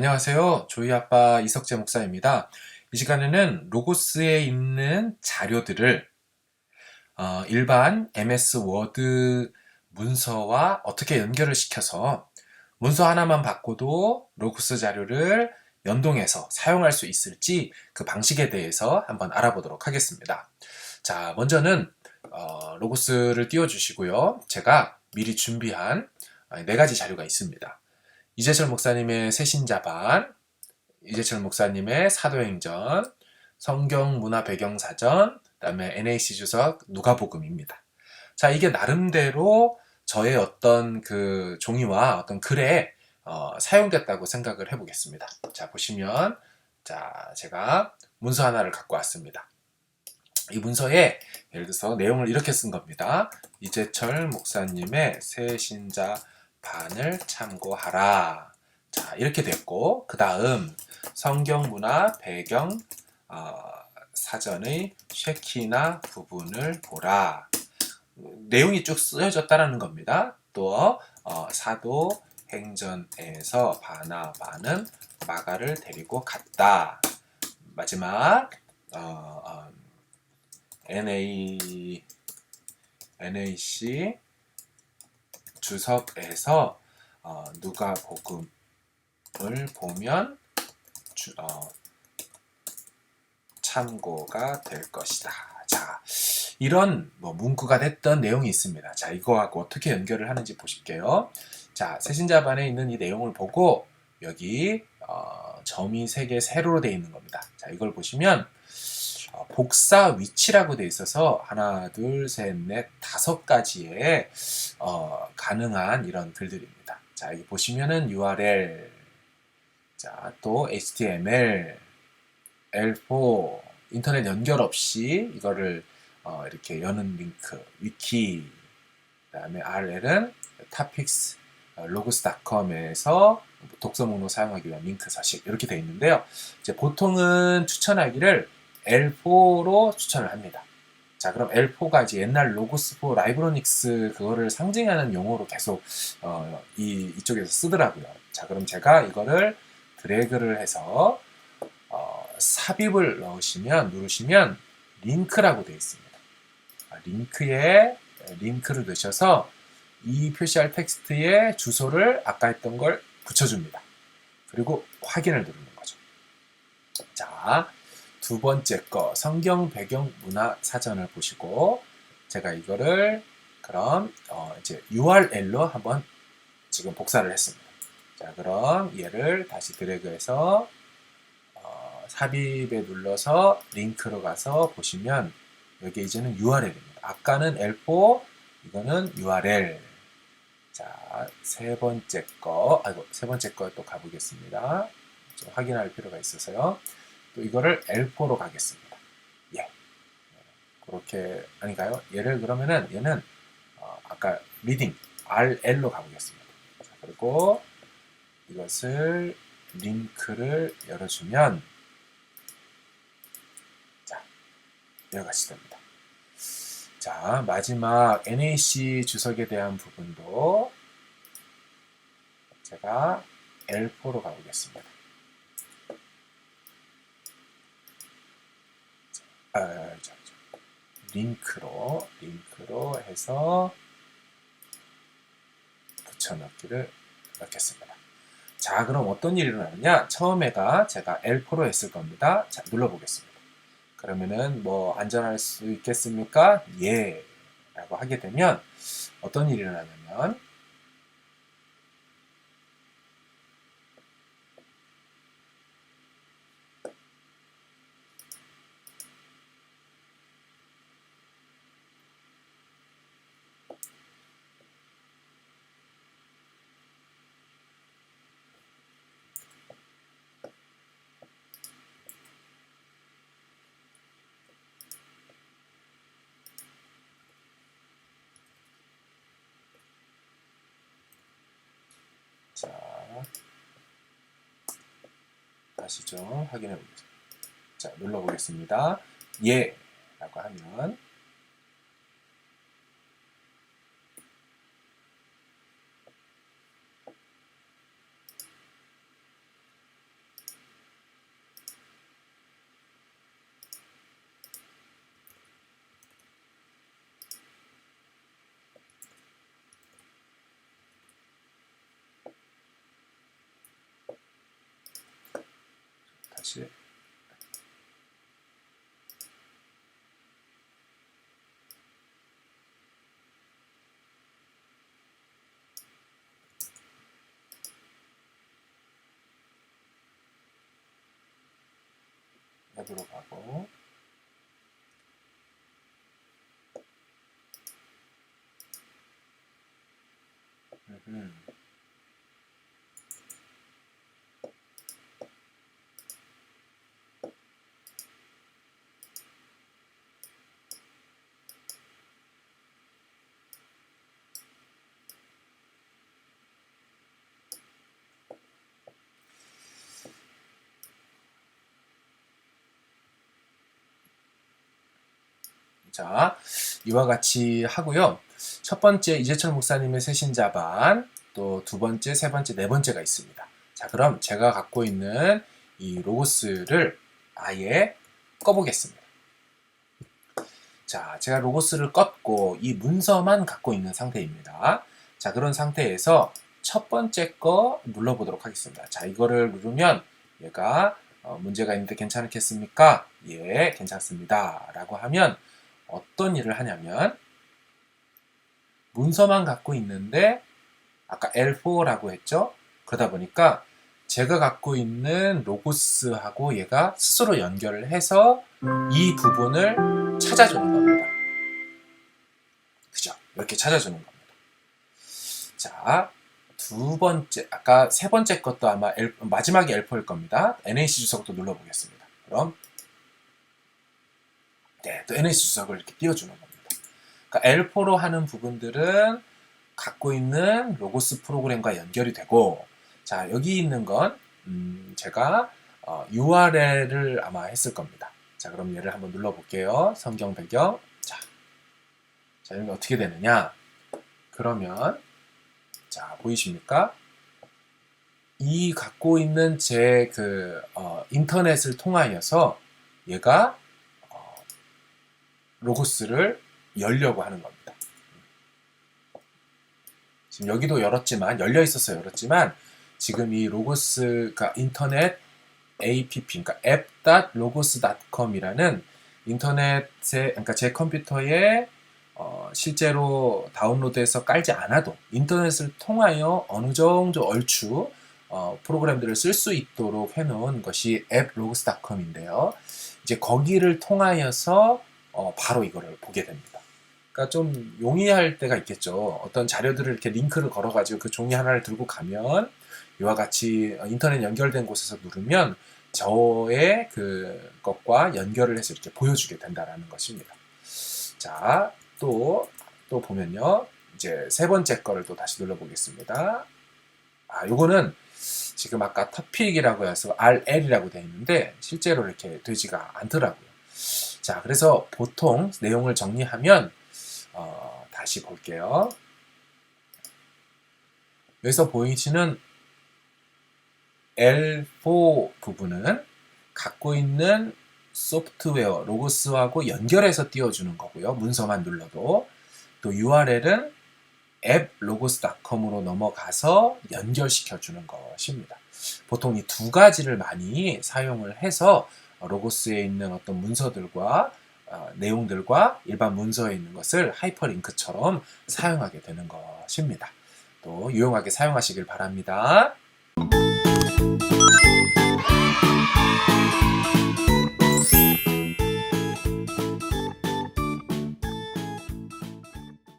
안녕하세요. 조이 아빠 이석재 목사입니다. 이 시간에는 로고스에 있는 자료들을 어, 일반 MS 워드 문서와 어떻게 연결을 시켜서 문서 하나만 바꿔도 로고스 자료를 연동해서 사용할 수 있을지 그 방식에 대해서 한번 알아보도록 하겠습니다. 자, 먼저는 어, 로고스를 띄워주시고요. 제가 미리 준비한 네 가지 자료가 있습니다. 이재철 목사님의 새신자반, 이재철 목사님의 사도행전, 성경 문화 배경사전, 그다음에 NAC 주석 누가복음입니다. 자, 이게 나름대로 저의 어떤 그 종이와 어떤 글에 어, 사용됐다고 생각을 해보겠습니다. 자, 보시면 자, 제가 문서 하나를 갖고 왔습니다. 이 문서에 예를 들어서 내용을 이렇게 쓴 겁니다. 이재철 목사님의 새신자 반을 참고하라. 자, 이렇게 됐고, 그 다음 성경 문화 배경 어, 사전의 쉐키나 부분을 보라. 내용이 쭉 쓰여졌다라는 겁니다. 또 어, 사도 행전에서 바나바는 마가를 데리고 갔다. 마지막 어, 어, NA NAC 주석에서 어, 누가 복음을 보면 주, 어, 참고가 될 것이다. 자, 이런 뭐 문구가 됐던 내용이 있습니다. 자, 이거하고 어떻게 연결을 하는지 보실게요. 자, 새신자반에 있는 이 내용을 보고 여기 어, 점이 세 개 세로로 되어 있는 겁니다. 자, 이걸 보시면 어, 복사 위치라고 되어 있어서 하나, 둘, 셋, 넷, 다섯 가지의 어, 가능한 이런 글들입니다. 자, 여기 보시면은 URL, 자, 또 HTML, L4, 인터넷 연결 없이 이거를 어, 이렇게 여는 링크, 위키, 그 다음에 RL은 topics, logs.com에서 독서 목록 사용하기 위한 링크 서식 이렇게 되어 있는데요. 이제 보통은 추천하기를 L4로 추천을 합니다. 자, 그럼 L4가 이제 옛날 로고스4 라이브로닉스 그거를 상징하는 용어로 계속 어, 이 이쪽에서 쓰더라고요. 자, 그럼 제가 이거를 드래그를 해서 어, 삽입을 넣으시면 누르시면 링크라고 되어 있습니다. 아, 링크에 링크를 넣으셔서 이 표시할 텍스트의 주소를 아까 했던 걸 붙여줍니다. 그리고 확인을 누르는 거죠. 자, 두 번째 거 성경 배경 문화 사전을 보시고 제가 이거를 그럼 어 이제 URL로 한번 지금 복사를 했습니다. 자, 그럼 얘를 다시 드래그해서 어 삽입에 눌러서 링크로 가서 보시면 여기 이제는 URL입니다. 아까는 L4, 이거는 URL. 자, 세 번째 거, 아이고, 세 번째 거 또 가보겠습니다. 좀 확인할 필요가 있어서요. 또 이거를 L4로 가겠습니다. 예. 그렇게, 아닌가요? 얘를 그러면은 얘는, 어, 아까 리딩, RL로 가보겠습니다. 자, 그리고 이것을 링크를 열어주면, 자, 여기까지 됩니다. 자, 마지막 NAC 주석에 대한 부분도 제가 L4로 가보겠습니다. 아, 저, 저, 링크로, 링크로 해서 붙여넣기를 넣겠습니다. 자, 그럼 어떤 일이 일어나느냐? 처음에가 제가 L4로 했을 겁니다. 자, 눌러보겠습니다. 그러면은 뭐 안전할 수 있겠습니까? 예. 라고 하게 되면 어떤 일이 일어나냐면 자, 다시 좀 확인해 보겠습니다. 자, 눌러 보겠습니다. 예! 라고 하면 다시 앱으로 가고 음. 자, 이와 같이 하고요. 첫 번째 이재철 목사님의 새 신자반, 또 두 번째, 세 번째, 네 번째가 있습니다. 자, 그럼 제가 갖고 있는 이 로고스를 아예 꺼보겠습니다. 자, 제가 로고스를 껐고 이 문서만 갖고 있는 상태입니다. 자, 그런 상태에서 첫 번째 거 눌러보도록 하겠습니다. 자, 이거를 누르면 얘가 어, 문제가 있는데 괜찮겠습니까? 예, 괜찮습니다. 라고 하면 어떤 일을 하냐면 문서만 갖고 있는데 아까 L4라고 했죠? 그러다 보니까 제가 갖고 있는 로고스하고 얘가 스스로 연결을 해서 이 부분을 찾아주는 겁니다. 그죠? 이렇게 찾아주는 겁니다. 자, 두 번째, 아까 세 번째 것도 아마 L, 마지막에 L4일 겁니다. NAC 주석도 눌러보겠습니다. 그럼 네, 또 NAC 주석을 이렇게 띄워주는 겁니다. 그러니까 L4로 하는 부분들은 갖고 있는 로고스 프로그램과 연결이 되고, 자, 여기 있는 건, 음, 제가 어, URL을 아마 했을 겁니다. 자, 그럼 얘를 한번 눌러볼게요. 성경 배경. 자, 자, 여기 어떻게 되느냐? 그러면, 자, 보이십니까? 이 갖고 있는 제 그, 어, 인터넷을 통하여서 얘가 로고스를 열려고 하는 겁니다. 지금 여기도 열었지만 열려 있어서 열었지만 지금 이 로고스가 인터넷 app 그러니까 app.logos.com이라는 인터넷에 그러니까 제 컴퓨터에 어, 실제로 다운로드해서 깔지 않아도 인터넷을 통하여 어느 정도 얼추 어, 프로그램들을 쓸 수 있도록 해놓은 것이 applogos.com인데요. 이제 거기를 통하여서 어, 바로 이거를 보게 됩니다. 그러니까 좀 용이할 때가 있겠죠. 어떤 자료들을 이렇게 링크를 걸어가지고 그 종이 하나를 들고 가면 이와 같이 인터넷 연결된 곳에서 누르면 저의 그 것과 연결을 해서 이렇게 보여주게 된다라는 것입니다. 자, 또, 또 보면요. 이제 세 번째 거를 또 다시 눌러보겠습니다. 아, 요거는 지금 아까 터픽이라고 해서 RL이라고 되어 있는데 실제로 이렇게 되지가 않더라고요. 자, 그래서 보통 내용을 정리하면 어, 다시 볼게요. 여기서 보이시는 L4 부분은 갖고 있는 소프트웨어 로고스하고 연결해서 띄워주는 거고요. 문서만 눌러도 또 URL은 appLogos.com으로 넘어가서 연결시켜 주는 것입니다. 보통 이 두 가지를 많이 사용을 해서 어, 로고스에 있는 어떤 문서들과 어, 내용들과 일반 문서에 있는 것을 하이퍼링크처럼 사용하게 되는 것입니다. 또 유용하게 사용하시길 바랍니다.